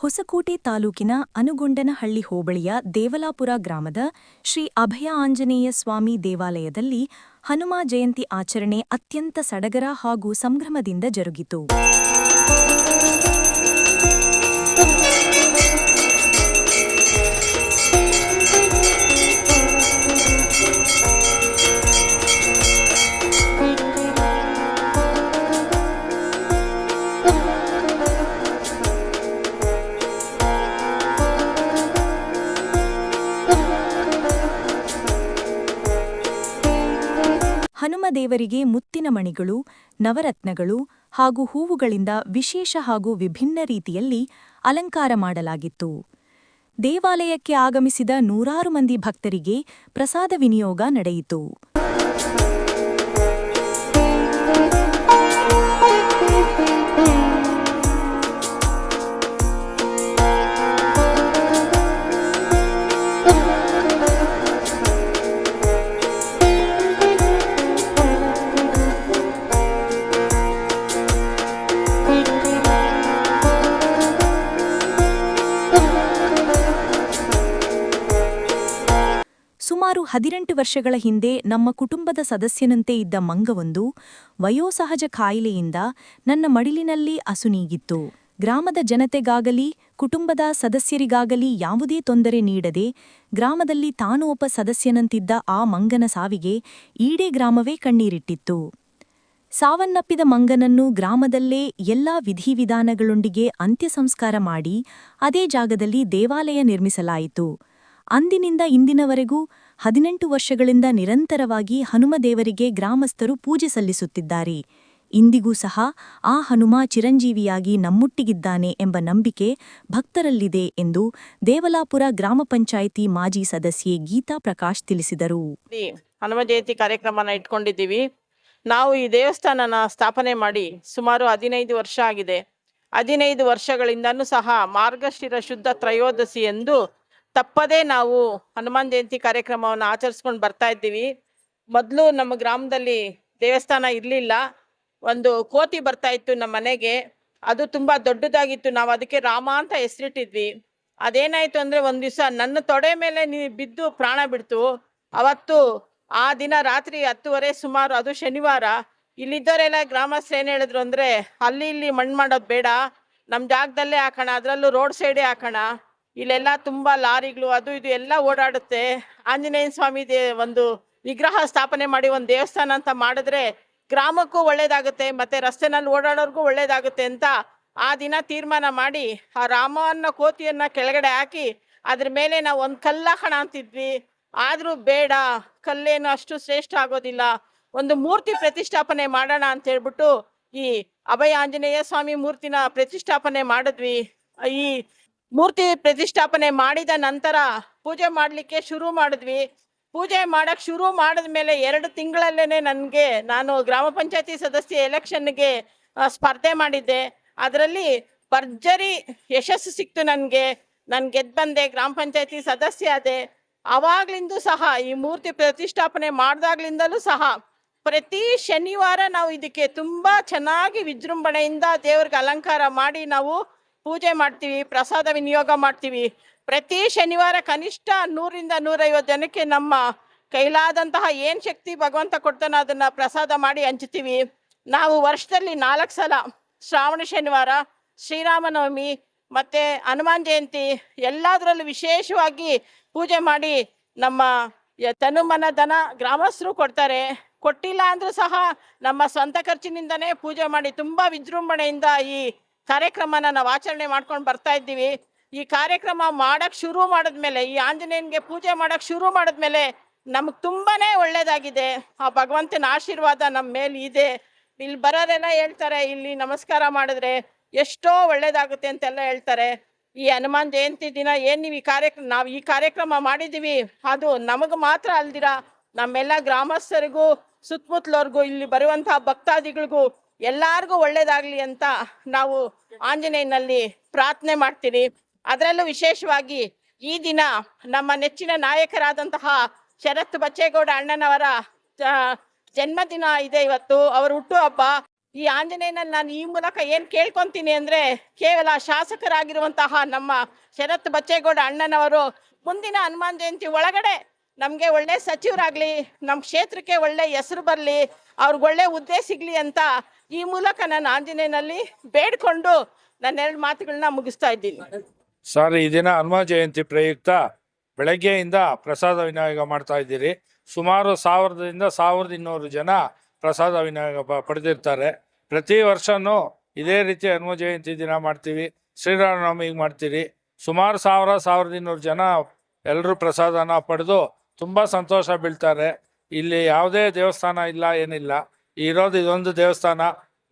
ಹೊಸಕೋಟೆ ತಾಲೂಕಿನ ಅನುಗೊಂಡನಹಳ್ಳಿ ಹೋಬಳಿಯ ದೇವಲಾಪುರ ಗ್ರಾಮದ ಶ್ರೀ ಅಭಯ ಆಂಜನೇಯ ಸ್ವಾಮಿ ದೇವಾಲಯದಲ್ಲಿ ಹನುಮ ಜಯಂತಿ ಆಚರಣೆ ಅತ್ಯಂತ ಸಡಗರ ಹಾಗೂ ಸಂಭ್ರಮದಿಂದ ಜರುಗಿತು. ದೇವರಿಗೆ ಮುತ್ತಿನ ಮಣಿಗಳು, ನವರತ್ನಗಳು ಹಾಗೂ ಹೂವುಗಳಿಂದ ವಿಶೇಷ ಹಾಗೂ ವಿಭಿನ್ನ ರೀತಿಯಲ್ಲಿ ಅಲಂಕಾರ ಮಾಡಲಾಗಿತ್ತು. ದೇವಾಲಯಕ್ಕೆ ಆಗಮಿಸಿದ ನೂರಾರು ಮಂದಿ ಭಕ್ತರಿಗೆ ಪ್ರಸಾದ ವಿನಿಯೋಗ ನಡೆಯಿತು. ಸುಮಾರು ಹದಿನೆಂಟು ವರ್ಷಗಳ ಹಿಂದೆ ನಮ್ಮ ಕುಟುಂಬದ ಸದಸ್ಯನಂತೆ ಇದ್ದ ಮಂಗವೊಂದು ವಯೋಸಹಜ ಕಾಯಿಲೆಯಿಂದ ನನ್ನ ಮಡಿಲಿನಲ್ಲಿ ಅಸುನೀಗಿತ್ತು. ಗ್ರಾಮದ ಜನತೆಗಾಗಲಿ, ಕುಟುಂಬದ ಸದಸ್ಯರಿಗಾಗಲಿ ಯಾವುದೇ ತೊಂದರೆ ನೀಡದೆ ಗ್ರಾಮದಲ್ಲಿ ತಾನು ಒಬ್ಬ ಸದಸ್ಯನಂತಿದ್ದ ಆ ಮಂಗನ ಸಾವಿಗೆ ಈಡೇ ಗ್ರಾಮವೇ ಕಣ್ಣೀರಿಟ್ಟಿತ್ತು. ಸಾವನ್ನಪ್ಪಿದ ಮಂಗನನ್ನು ಗ್ರಾಮದಲ್ಲೇ ಎಲ್ಲಾ ವಿಧಿವಿಧಾನಗಳೊಂದಿಗೆ ಅಂತ್ಯಸಂಸ್ಕಾರ ಮಾಡಿ, ಅದೇ ಜಾಗದಲ್ಲಿ ದೇವಾಲಯ ನಿರ್ಮಿಸಲಾಯಿತು. ಅಂದಿನಿಂದ ಇಂದಿನವರೆಗೂ ಹದಿನೆಂಟು ವರ್ಷಗಳಿಂದ ನಿರಂತರವಾಗಿ ಹನುಮದೇವರಿಗೆ ಗ್ರಾಮಸ್ಥರು ಪೂಜೆ ಸಲ್ಲಿಸುತ್ತಿದ್ದಾರೆ. ಇಂದಿಗೂ ಸಹ ಆ ಹನುಮ ಚಿರಂಜೀವಿಯಾಗಿ ನಮ್ಮೊಟ್ಟಿಗಿದ್ದಾನೆ ಎಂಬ ನಂಬಿಕೆ ಭಕ್ತರಲ್ಲಿದೆ ಎಂದು ದೇವಲಾಪುರ ಗ್ರಾಮ ಪಂಚಾಯಿತಿ ಮಾಜಿ ಸದಸ್ಯೆ ಗೀತಾ ಪ್ರಕಾಶ್ ತಿಳಿಸಿದರು. ಹನುಮ ಜಯಂತಿ ಕಾರ್ಯಕ್ರಮನ ಇಟ್ಕೊಂಡಿದ್ದೀವಿ. ನಾವು ಈ ದೇವಸ್ಥಾನನ ಸ್ಥಾಪನೆ ಮಾಡಿ ಸುಮಾರು ಹದಿನೈದು ವರ್ಷ ಆಗಿದೆ. ಹದಿನೈದು ವರ್ಷಗಳಿಂದನೂ ಸಹ ಮಾರ್ಗಶಿರ ಶುದ್ಧ ತ್ರಯೋದಶಿ ಎಂದು ತಪ್ಪದೇ ನಾವು ಹನುಮಾನ್ ಜಯಂತಿ ಕಾರ್ಯಕ್ರಮವನ್ನು ಆಚರಿಸ್ಕೊಂಡು ಬರ್ತಾ ಇದ್ದೀವಿ. ಮೊದಲು ನಮ್ಮ ಗ್ರಾಮದಲ್ಲಿ ದೇವಸ್ಥಾನ ಇರಲಿಲ್ಲ. ಒಂದು ಕೋತಿ ಬರ್ತಾ ಇತ್ತು ನಮ್ಮ ಮನೆಗೆ. ಅದು ತುಂಬ ದೊಡ್ಡದಾಗಿತ್ತು. ನಾವು ಅದಕ್ಕೆ ರಾಮ ಅಂತ ಹೆಸರಿಟ್ಟಿದ್ವಿ. ಅದೇನಾಯ್ತು ಅಂದ್ರೆ ಒಂದು ದಿವಸ ನನ್ನ ತೊಡೆ ಮೇಲೆ ನೀ ಬಿದ್ದು ಪ್ರಾಣ ಬಿಡ್ತು. ಅವತ್ತು ಆ ದಿನ ರಾತ್ರಿ ಹತ್ತುವರೆ ಸುಮಾರು, ಅದು ಶನಿವಾರ. ಇಲ್ಲಿದ್ದವರೆಲ್ಲ ಗ್ರಾಮಸ್ಥರು ಏನು ಹೇಳಿದ್ರು ಅಂದ್ರೆ, ಅಲ್ಲಿ ಇಲ್ಲಿ ಮಣ್ಣು ಮಾಡೋದು ಬೇಡ. ನಮ್ಮ ಜಾಗದಲ್ಲೇ ಹಾಕೋಣ, ಅದರಲ್ಲೂ ರೋಡ್ ಸೈಡೇ ಹಾಕೋಣ. ಇಲ್ಲೆಲ್ಲ ತುಂಬಾ ಲಾರಿಗಳು, ಅದು ಇದು ಎಲ್ಲ ಓಡಾಡುತ್ತೆ. ಆಂಜನೇಯ ಸ್ವಾಮಿ ದೇ, ಒಂದು ವಿಗ್ರಹ ಸ್ಥಾಪನೆ ಮಾಡಿ ಒಂದು ದೇವಸ್ಥಾನ ಅಂತ ಮಾಡಿದ್ರೆ ಗ್ರಾಮಕ್ಕೂ ಒಳ್ಳೇದಾಗುತ್ತೆ, ಮತ್ತೆ ರಸ್ತೆನಲ್ಲಿ ಓಡಾಡೋರ್ಗೂ ಒಳ್ಳೇದಾಗುತ್ತೆ ಅಂತ ಆ ದಿನ ತೀರ್ಮಾನ ಮಾಡಿ ಆ ರಾಮನ ಕೋತಿಯನ್ನ ಕೆಳಗಡೆ ಹಾಕಿ ಅದ್ರ ಮೇಲೆ ನಾವು ಒಂದು ಕಲ್ಲ ಹಣ ಅಂತಿದ್ವಿ. ಆದ್ರೂ ಬೇಡ, ಕಲ್ಲೇನು ಅಷ್ಟು ಶ್ರೇಷ್ಠ ಆಗೋದಿಲ್ಲ. ಒಂದು ಮೂರ್ತಿ ಪ್ರತಿಷ್ಠಾಪನೆ ಮಾಡೋಣ ಅಂತ ಹೇಳ್ಬಿಟ್ಟು ಈ ಅಭಯ ಆಂಜನೇಯ ಸ್ವಾಮಿ ಮೂರ್ತಿನ ಪ್ರತಿಷ್ಠಾಪನೆ ಮಾಡಿದ್ವಿ. ಈ ಮೂರ್ತಿ ಪ್ರತಿಷ್ಠಾಪನೆ ಮಾಡಿದ ನಂತರ ಪೂಜೆ ಮಾಡಲಿಕ್ಕೆ ಶುರು ಮಾಡಿದ್ವಿ. ಪೂಜೆ ಮಾಡೋಕೆ ಶುರು ಮಾಡಿದ ಮೇಲೆ ಎರಡು ತಿಂಗಳಲ್ಲೇ ನನಗೆ ನಾನು ಗ್ರಾಮ ಪಂಚಾಯತಿ ಸದಸ್ಯ ಎಲೆಕ್ಷನ್ಗೆ ಸ್ಪರ್ಧೆ ಮಾಡಿದ್ದೆ. ಅದರಲ್ಲಿ ಭರ್ಜರಿ ಯಶಸ್ಸು ಸಿಕ್ತು ನನಗೆ. ನಾನು ಗೆದ್ದು ಬಂದೆ, ಗ್ರಾಮ ಪಂಚಾಯತಿ ಸದಸ್ಯ ಆದೆ. ಅವಾಗ್ಲಿಂದ ಸಹ, ಈ ಮೂರ್ತಿ ಪ್ರತಿಷ್ಠಾಪನೆ ಮಾಡಿದಾಗ್ಲಿಂದಲೂ ಸಹ ಪ್ರತಿ ಶನಿವಾರ ನಾವು ಇದಕ್ಕೆ ತುಂಬಾ ಚೆನ್ನಾಗಿ ವಿಜೃಂಭಣೆಯಿಂದ ದೇವ್ರಿಗೆ ಅಲಂಕಾರ ಮಾಡಿ ನಾವು ಪೂಜೆ ಮಾಡ್ತೀವಿ, ಪ್ರಸಾದ ವಿನಿಯೋಗ ಮಾಡ್ತೀವಿ. ಪ್ರತಿ ಶನಿವಾರ ಕನಿಷ್ಠ ನೂರಿಂದ ನೂರೈವತ್ತು ಜನಕ್ಕೆ ನಮ್ಮ ಕೈಲಾದಂತಹ ಏನು ಶಕ್ತಿ ಭಗವಂತ ಕೊಡ್ತಾನೆ ಅದನ್ನ ಪ್ರಸಾದ ಮಾಡಿ ಹಂಚ್ತೀವಿ. ನಾವು ವರ್ಷದಲ್ಲಿ ನಾಲ್ಕು ಸಲ ಶ್ರಾವಣ ಶನಿವಾರ, ಶ್ರೀರಾಮನವಮಿ ಮತ್ತೆ ಹನುಮಾನ್ ಜಯಂತಿ ಎಲ್ಲದರಲ್ಲೂ ವಿಶೇಷವಾಗಿ ಪೂಜೆ ಮಾಡಿ ನಮ್ಮ ತನುಮನ ದನ ಗ್ರಾಮಸ್ಥರು ಕೊಡ್ತಾರೆ. ಕೊಟ್ಟಿಲ್ಲ ಅಂದ್ರೂ ಸಹ ನಮ್ಮ ಸ್ವಂತ ಖರ್ಚಿನಿಂದನೇ ಪೂಜೆ ಮಾಡಿ ತುಂಬಾ ವಿಜೃಂಭಣೆಯಿಂದ ಈ ಕಾರ್ಯಕ್ರಮನ ನಾವು ಆಚರಣೆ ಮಾಡ್ಕೊಂಡು ಬರ್ತಾ ಇದ್ದೀವಿ. ಈ ಕಾರ್ಯಕ್ರಮ ಮಾಡಕ್ ಶುರು ಮಾಡಿದ್ಮೇಲೆ, ಈ ಆಂಜನೇಯನಿಗೆ ಪೂಜೆ ಮಾಡಕ್ ಶುರು ಮಾಡಿದ್ಮೇಲೆ ನಮಗೆ ತುಂಬಾನೇ ಒಳ್ಳೆಯದಾಗಿದೆ ಆ ಭಗವಂತನ ಆಶೀರ್ವಾದ ನಮ್ಮ ಮೇಲೆ ಇದೆ. ಇಲ್ಲಿ ಬರೋರೆಲ್ಲ ಹೇಳ್ತಾರೆ, ಇಲ್ಲಿ ನಮಸ್ಕಾರ ಮಾಡಿದ್ರೆ ಎಷ್ಟೋ ಒಳ್ಳೇದಾಗುತ್ತೆ ಅಂತೆಲ್ಲ ಹೇಳ್ತಾರೆ. ಈ ಹನುಮಾನ್ ಜಯಂತಿ ದಿನ ಏನು ನೀವು ಈ ಕಾರ್ಯಕ್ರಮ ನಾವು ಈ ಕಾರ್ಯಕ್ರಮ ಮಾಡಿದೀವಿ, ಅದು ನಮಗೆ ಮಾತ್ರ ಅಲ್ದಿರ. ನಮ್ಮೆಲ್ಲ ಗ್ರಾಮಸ್ಥರಿಗೂ ಸುತ್ತಮುತ್ತಲವ್ರಿಗೂ ಇಲ್ಲಿ ಬರುವಂತಹ ಭಕ್ತಾದಿಗಳಿಗೂ ಎಲ್ಲಾರ್ಗೂ ಒಳ್ಳೇದಾಗ್ಲಿ ಅಂತ ನಾವು ಆಂಜನೇಯನಲ್ಲಿ ಪ್ರಾರ್ಥನೆ ಮಾಡ್ತೀವಿ. ಅದರಲ್ಲೂ ವಿಶೇಷವಾಗಿ ಈ ದಿನ ನಮ್ಮ ನೆಚ್ಚಿನ ನಾಯಕರಾದಂತಹ ಶರತ್ ಬಚ್ಚೇಗೌಡ ಅಣ್ಣನವರ ಜನ್ಮದಿನ ಇದೆ ಇವತ್ತು. ಅವ್ರ ಹುಟ್ಟುಹಬ್ಬ ಈ ಆಂಜನೇಯನಲ್ಲಿ ನಾನು ಈ ಮೂಲಕ ಏನ್ ಕೇಳ್ಕೊಂತೀನಿ ಅಂದ್ರೆ ಕೇವಲ ಶಾಸಕರಾಗಿರುವಂತಹ ನಮ್ಮ ಶರತ್ ಬಚ್ಚೇಗೌಡ ಅಣ್ಣನವರು ಮುಂದಿನ ಹನುಮಾನ್ ಜಯಂತಿ ಒಳಗಡೆ ನಮ್ಗೆ ಒಳ್ಳೆ ಸಚಿವರಾಗ್ಲಿ ನಮ್ಮ ಕ್ಷೇತ್ರಕ್ಕೆ ಒಳ್ಳೆ ಹೆಸರು ಬರಲಿ, ಅವ್ರಿಗೆ ಒಳ್ಳೆ ಹುದ್ದೆ ಸಿಗ್ಲಿ ಅಂತ ಈ ಮೂಲಕ ನಾನು ಆಂಜನೇಯನಲ್ಲಿ ಬೇಡ್ಕೊಂಡು ನನ್ನ ಎರಡು ಮಾತುಗಳನ್ನ ಮುಗಿಸ್ತಾ ಇದ್ದೀನಿ. ಸರ್, ಈ ದಿನ ಹನುಮ ಜಯಂತಿ ಪ್ರಯುಕ್ತ ಬೆಳಗ್ಗೆಯಿಂದ ಪ್ರಸಾದ ವಿನಿಯೋಗ ಮಾಡ್ತಾ ಇದ್ದೀರಿ. ಸುಮಾರು ಸಾವಿರದಿಂದ ಸಾವಿರದ ಇನ್ನೂರು ಜನ ಪ್ರಸಾದ ವಿನಿಯೋಗ ಪಡೆದಿರ್ತಾರೆ. ಪ್ರತಿ ವರ್ಷನೂ ಇದೇ ರೀತಿ ಹನುಮ ಜಯಂತಿ ದಿನ ಮಾಡ್ತೀವಿ. ಶ್ರೀರಾಮನವಮಿಗೆ ಮಾಡ್ತೀರಿ. ಸುಮಾರು ಸಾವಿರ, ಸಾವಿರದ ಇನ್ನೂರು ಜನ ಎಲ್ಲರೂ ಪ್ರಸಾದನ ಪಡೆದು ತುಂಬ ಸಂತೋಷ ಬೀಳ್ತಾರೆ. ಇಲ್ಲಿ ಯಾವುದೇ ದೇವಸ್ಥಾನ ಇಲ್ಲ, ಏನಿಲ್ಲ. ಇರೋದು ಇದೊಂದು ದೇವಸ್ಥಾನ.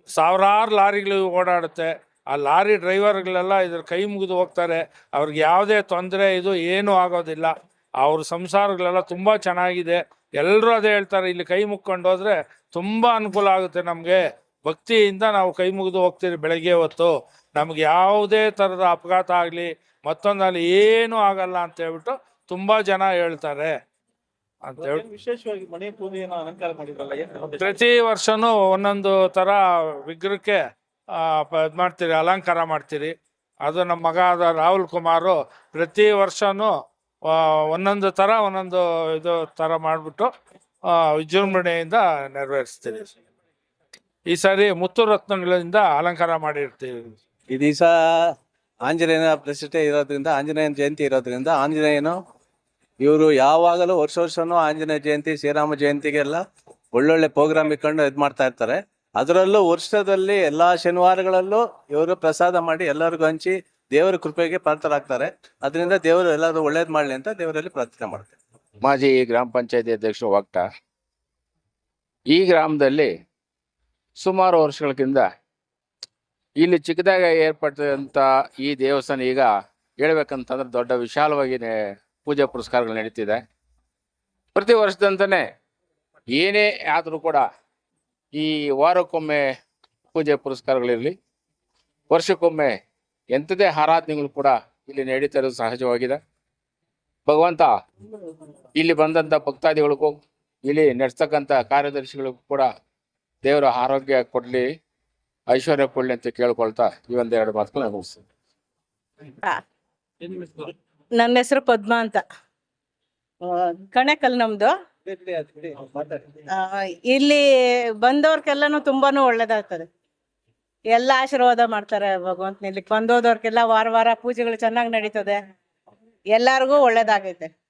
ಸಾವಿರಾರು ಲಾರಿಗಳು ಓಡಾಡುತ್ತೆ. ಆ ಲಾರಿ ಡ್ರೈವರ್ಗಳೆಲ್ಲ ಇದ್ರ ಕೈ ಮುಗಿದು ಹೋಗ್ತಾರೆ. ಅವ್ರಿಗೆ ಯಾವುದೇ ತೊಂದರೆ ಇದು ಏನೂ ಆಗೋದಿಲ್ಲ. ಅವ್ರ ಸಂಸಾರಗಳೆಲ್ಲ ತುಂಬ ಚೆನ್ನಾಗಿದೆ. ಎಲ್ಲರೂ ಅದೇ ಹೇಳ್ತಾರೆ, ಇಲ್ಲಿ ಕೈ ಮುಕ್ಕೊಂಡು ಹೋದ್ರೆ ತುಂಬ ಅನುಕೂಲ ಆಗುತ್ತೆ ನಮಗೆ. ಭಕ್ತಿಯಿಂದ ನಾವು ಕೈ ಮುಗಿದು ಹೋಗ್ತೀವಿ ಬೆಳಗ್ಗೆ ಹೊತ್ತು. ನಮ್ಗೆ ಯಾವುದೇ ಥರದ ಅಪಘಾತ ಆಗಲಿ ಮತ್ತೊಂದಲ್ಲಿ ಏನೂ ಆಗಲ್ಲ ಅಂತ ಹೇಳ್ಬಿಟ್ಟು ತುಂಬ ಜನ ಹೇಳ್ತಾರೆ. ಅಂತ ಹೇಳಿ ವಿಶೇಷವಾಗಿ ಮನೆ ಪೂಜೆಯನ್ನು ಅಲಂಕಾರ ಮಾಡಿದ್ರಲ್ಲ ಏನ್ ಪ್ರತಿ ವರ್ಷನೂ ಒಂದೊಂದು ಥರ ವಿಗ್ರಹಕ್ಕೆ ಇದು ಮಾಡ್ತೀರಿ ಅಲಂಕಾರ ಮಾಡ್ತೀರಿ. ಅದು ನಮ್ಮ ಮಗ ಆದ ರಾಹುಲ್ ಕುಮಾರು ಪ್ರತಿ ವರ್ಷನೂ ಒಂದೊಂದು ಥರ ಒಂದೊಂದು ಇದು ಥರ ಮಾಡಿಬಿಟ್ಟು ವಿಜೃಂಭಣೆಯಿಂದ ನೆರವೇರಿಸ್ತೀರಿ. ಈ ಸಾರಿ ಮುತ್ತು ರತ್ನಗಳಿಂದ ಅಲಂಕಾರ ಮಾಡಿರ್ತೀವಿ. ಈ ದಿವಸ ಆಂಜನೇಯನ ಪ್ರತಿಷ್ಠೆ ಇರೋದ್ರಿಂದ ಆಂಜನೇಯನ ಜಯಂತಿ ಇರೋದ್ರಿಂದ ಆಂಜನೇಯನು ಇವರು ಯಾವಾಗಲೂ ವರ್ಷ ವರ್ಷನೂ ಆಂಜನೇಯ ಜಯಂತಿ, ಶ್ರೀರಾಮ ಜಯಂತಿಗೆಲ್ಲ ಒಳ್ಳೊಳ್ಳೆ ಪ್ರೋಗ್ರಾಮ್ ಇಟ್ಕೊಂಡು ಇದು ಮಾಡ್ತಾ ಇರ್ತಾರೆ. ಅದರಲ್ಲೂ ವರ್ಷದಲ್ಲಿ ಎಲ್ಲಾ ಶನಿವಾರಗಳಲ್ಲೂ ಇವರು ಪ್ರಸಾದ ಮಾಡಿ ಎಲ್ಲರಿಗೂ ಹಂಚಿ ದೇವರ ಕೃಪೆಗೆ ಪಾತ್ರರಾಗ್ತಾರೆ. ಅದರಿಂದ ದೇವರು ಎಲ್ಲರೂ ಒಳ್ಳೇದು ಮಾಡಲಿ ಅಂತ ದೇವರಲ್ಲಿ ಪ್ರಾರ್ಥನೆ ಮಾಡ್ತಾರೆ ಮಾಜಿ ಗ್ರಾಮ ಪಂಚಾಯತಿ ಅಧ್ಯಕ್ಷರು ವಾಗ್ಟ ಈ ಗ್ರಾಮದಲ್ಲಿ ಸುಮಾರು ವರ್ಷಗಳಿಂದ ಇಲ್ಲಿ ಚಿಕ್ಕದಾಗ ಏರ್ಪಟ್ಟಂಥ ಈ ದೇವಸ್ಥಾನ ಈಗ ಹೇಳ್ಬೇಕಂತಂದ್ರೆ ದೊಡ್ಡ ವಿಶಾಲವಾಗಿ ಪೂಜೆ ಪುರಸ್ಕಾರಗಳು ನಡೀತಿದೆ. ಪ್ರತಿ ವರ್ಷದಂತಲೇ ಏನೇ ಆದರೂ ಕೂಡ ಈ ವಾರಕ್ಕೊಮ್ಮೆ ಪೂಜೆ ಪುರಸ್ಕಾರಗಳಿರಲಿ ವರ್ಷಕ್ಕೊಮ್ಮೆ ಎಂಥದೇ ಆರಾಧನೆಗಳು ಕೂಡ ಇಲ್ಲಿ ನಡೀತಾ ಇರೋದು ಸಹಜವಾಗಿದೆ. ಭಗವಂತ ಇಲ್ಲಿ ಬಂದಂತ ಭಕ್ತಾದಿಗಳಿಗೂ, ಇಲ್ಲಿ ನಡೆಸ್ತಕ್ಕಂಥ ಕಾರ್ಯದರ್ಶಿಗಳಿಗೂ ಕೂಡ ದೇವರ ಆರೋಗ್ಯ ಕೊಡಲಿ, ಐಶ್ವರ್ಯ ಕೊಡಲಿ ಅಂತ ಕೇಳ್ಕೊಳ್ತಾ ಈ ಒಂದೆರಡು ಮಾತುಗಳನ್ನ ಮುಗಿಸ್ತೀನಿ. ನನ್ನ ಹೆಸರು ಪದ್ಮ ಅಂತ. ಕಣೇಕಲ್ ಕಣಕಲ್ ನಮ್ದು. ಆ, ಇಲ್ಲಿ ಬಂದವ್ರಿಗೆಲ್ಲಾನು ತುಂಬಾನು ಒಳ್ಳೇದಾಗ್ತದೆ. ಎಲ್ಲ ಆಶೀರ್ವಾದ ಮಾಡ್ತಾರೆ ಭಗವಂತನ ಇಲ್ಲಿ ಬಂದೋದವ್ರಿಗೆಲ್ಲ ವಾರ ವಾರ ಪೂಜೆಗಳು ಚೆನ್ನಾಗಿ ನಡೀತದೆ. ಎಲ್ಲಾರ್ಗೂ ಒಳ್ಳೇದಾಗೈತೆ.